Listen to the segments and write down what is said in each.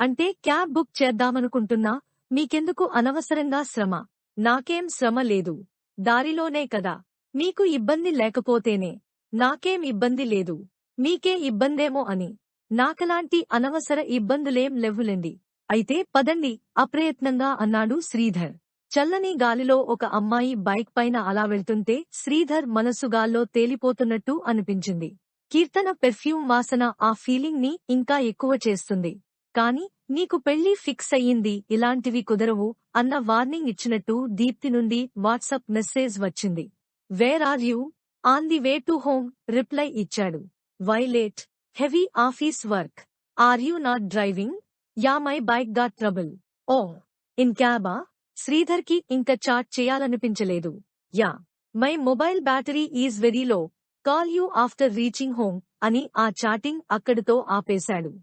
అంటే cab book చేద్దామనుకుంటున్నా మీకెందుకు అనవసరంగా శ్రమ? నాకేం శ్రమ లేదు. దారిలోనే కదా. మీకు ఇబ్బంది లేకపోతేనే. నాకేం ఇబ్బంది లేదు. మీకే ఇబ్బందేమో అని. నాకలాంటి అనవసర ఇబ్బందులేం లెవ్వులండి అయితే పదండి అప్రయత్నంగా అన్నాడు శ్రీధర్. చల్లని గాలిలో ఒక అమ్మాయి బైక్ పైన అలా వెళ్తుంటే శ్రీధర్ మనసుగాల్లో తేలిపోతున్నట్టు అనిపించింది. కీర్తన పెర్ఫ్యూమ్ వాసన ఆ ఫీలింగ్ని ఇంకా ఎక్కువ చేస్తుంది. కాని నీకు పెళ్ళి ఫిక్స్ అయ్యింది ఇలాంటివి కుదరవు అన్న వార్నింగ్ ఇచ్చినట్టు దీప్తి నుండి వాట్సాప్ మెసేజ్ వచ్చింది. Where are you? On the way to home reply ఇచ్చాడు. Violate heavy office work. Are you not driving? Yeah my బైక్గా trouble. Oh in క్యాబా? శ్రీధర్కి ఇంకా chat చేయాలనిపించలేదు. Yeah my mobile battery is very low. Call you after reaching home అని ఆ chatting అక్కడితో ఆపేశాడు.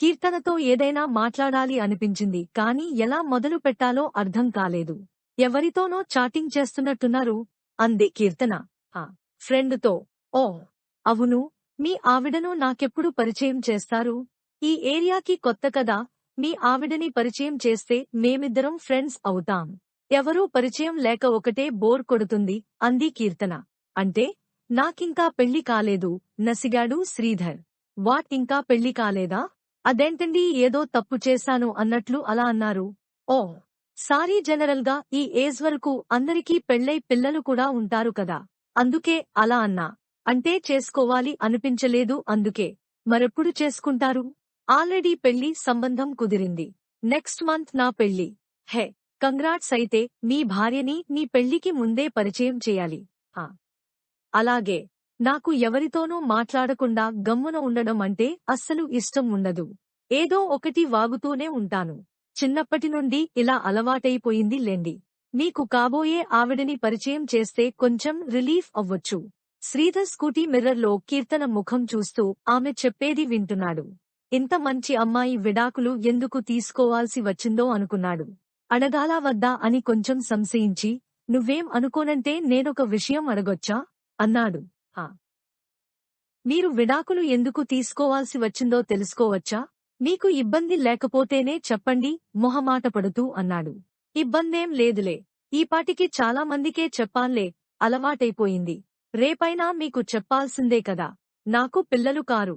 కీర్తనతో ఏదైనా మాట్లాడాలి అనిపించింది కాని ఎలా మొదలు పెట్టాలో అర్థం కాలేదు. ఎవరితోనో చాటింగ్ చేస్తున్నట్టున్నారు. అంది కీర్తన. ఆ ఫ్రెండ్తో. ఓ అవును. మీ ఆవిడను నాకెప్పుడు పరిచయం చేస్తారు? ఈ ఏరియాకి కొత్త కదా. మీ ఆవిడని పరిచయం చేస్తే మేమిద్దరం ఫ్రెండ్స్ అవుతాం. ఎవరూ పరిచయం లేక ఒకటే బోర్ కొడుతుంది అంది కీర్తన. అంటే నాకింకా పెళ్ళి కాలేదు నసిగాడు శ్రీధర్. వాట్ ఇంకా పెళ్ళి కాలేదా? అదేంటండి ఏదో తప్పు చేశాను అన్నట్లు అలా అన్నారు. ఓ సారీ జనరల్గా ఈ ఏజ్ వరకు అందరికీ పెళ్ళై పిల్లలు కూడా ఉంటారు కదా. అందుకే అలా అన్నా. అంటే చేసుకోవాలి అనిపించలేదు అందుకే. మరెప్పుడు చేసుకుంటారు? ఆల్రెడీ పెళ్ళి సంబంధం కుదిరింది. నెక్స్ట్ మంత్ నా పెళ్ళి హే కంగ్రాట్స్ అయితే మీ భార్యని నీ పెళ్ళికి ముందే పరిచయం చేయాలి. ఆ. అలాగే. నాకు ఎవరితోనూ మాట్లాడకుండా గమ్మున ఉండడం అంటే అస్సలు ఇష్టం ఉండదు. ఏదో ఒకటి వాగుతూనే ఉంటాను. చిన్నప్పటి నుండి ఇలా అలవాటైపోయింది లేండి. మీకు కాబోయే ఆవిడని పరిచయం చేస్తే కొంచెం రిలీఫ్ అవ్వొచ్చు. శ్రీధర్ స్కూటీ మిర్రర్లో కీర్తన ముఖం చూస్తూ ఆమె చెప్పేది వింటున్నాడు. ఇంత మంచి అమ్మాయి విడాకులు ఎందుకు తీసుకోవాల్సి వచ్చిందో అనుకున్నాడు. అడగాలా వద్దా అని కొంచెం సంశయించి నువ్వేం అనుకోనంటే నేనొక విషయం అడగొచ్చా? అన్నాడు. ఆ మీరు విడాకులు ఎందుకు తీసుకోవాల్సి వచ్చిందో తెలుసుకోవచ్చా? మీకు ఇబ్బంది లేకపోతేనే చెప్పండి మొహమాట పడుతూ అన్నాడు. ఇబ్బందేం లేదులే. ఈపాటికి చాలా మందికే చెప్పాన్లే అలవాటైపోయింది. రేపైనా మీకు చెప్పాల్సిందే కదా. నాకు పిల్లలు కారు.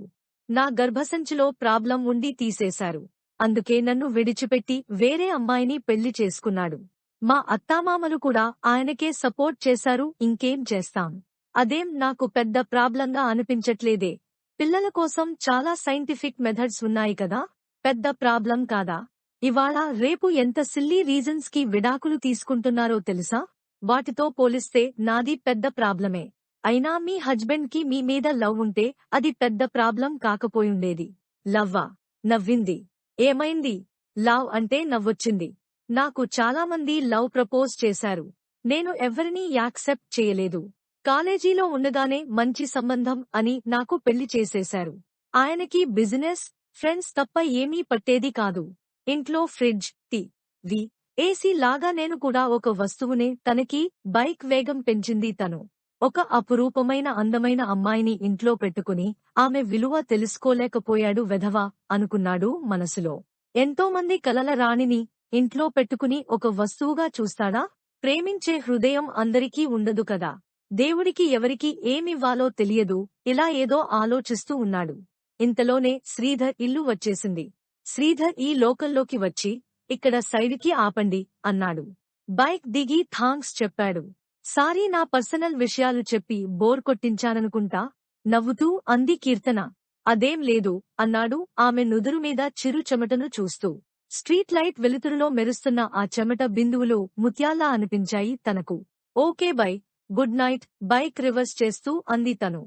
నా గర్భసంచిలో ప్రాబ్లం ఉండి తీసేశారు. అందుకే నన్ను విడిచిపెట్టి వేరే అమ్మాయిని పెళ్ళి చేసుకున్నాడు. మా అత్తామామలు కూడా ఆయనకే సపోర్ట్ చేశారు ఇంకేం చేస్తాం? అదేం నాకు పెద్ద ప్రాబ్లంగా అనిపించట్లేదే. పిల్లల కోసం చాలా సైంటిఫిక్ మెథడ్స్ ఉన్నాయి కదా పెద్ద ప్రాబ్లం కాదా? ఇవాళ రేపు ఎంత సిల్లీ రీజన్స్కి విడాకులు తీసుకుంటున్నారో తెలుసా? వాటితో పోలిస్తే నాది పెద్ద ప్రాబ్లమే. అయినా మీ హస్బెండ్కి మీ మీద లవ్ ఉంటే అది పెద్ద ప్రాబ్లం కాకపోయుండేది. లవ్వా. నవ్వింది. ఏమైంది? లవ్ అంటే నవ్వొచ్చింది. నాకు చాలా మంది లవ్ ప్రపోజ్ చేశారు. నేను ఎవరినీ యాక్సెప్ట్ చేయలేదు. కాలేజీలో ఉండగానే మంచి సంబంధం అని నాకు పెళ్ళి చేసేశారు. ఆయనకి బిజినెస్ ఫ్రెండ్స్ తప్ప ఏమీ పట్టేది కాదు. ఇంట్లో ఫ్రిడ్జ్ టీ వి ఏసీ లాగా నేను కూడా ఒక వస్తువునే తనకి బైక్ వేగం పెంచింది తను. ఒక అపురూపమైన అందమైన అమ్మాయిని ఇంట్లో పెట్టుకుని ఆమె విలువ తెలుసుకోలేకపోయాడు వెధవ అనుకున్నాడు మనసులో. ఎంతోమంది కలల రాణిని ఇంట్లో పెట్టుకుని ఒక వస్తువుగా చూస్తాడా? ప్రేమించే హృదయం అందరికీ ఉండదు కదా. దేవుడికి ఎవరికి ఏమివ్వాలో తెలియదు ఇలా ఏదో ఆలోచిస్తూ ఉన్నాడు. ఇంతలోనే శ్రీధర్ ఇల్లు వచ్చేసింది. శ్రీధర్ ఈ లోకల్లోకి వచ్చి ఇక్కడ సైడ్కి ఆపండి అన్నాడు. బైక్ దిగి థాంక్స్ చెప్పాడు. సారీ నా పర్సనల్ విషయాలు చెప్పి బోర్ కొట్టించాననుకుంటా? నవ్వుతూ అంది కీర్తన. అదేం లేదు అన్నాడు ఆమె నుదురు మీద చిరు చెమటను చూస్తూ. స్ట్రీట్ లైట్ వెలుతురులో మెరుస్తున్న ఆ చెమట బిందువులు ముత్యాల్లా అనిపించాయి తనకు. Okay bye good night bike reverse చేస్తూ అంది తను.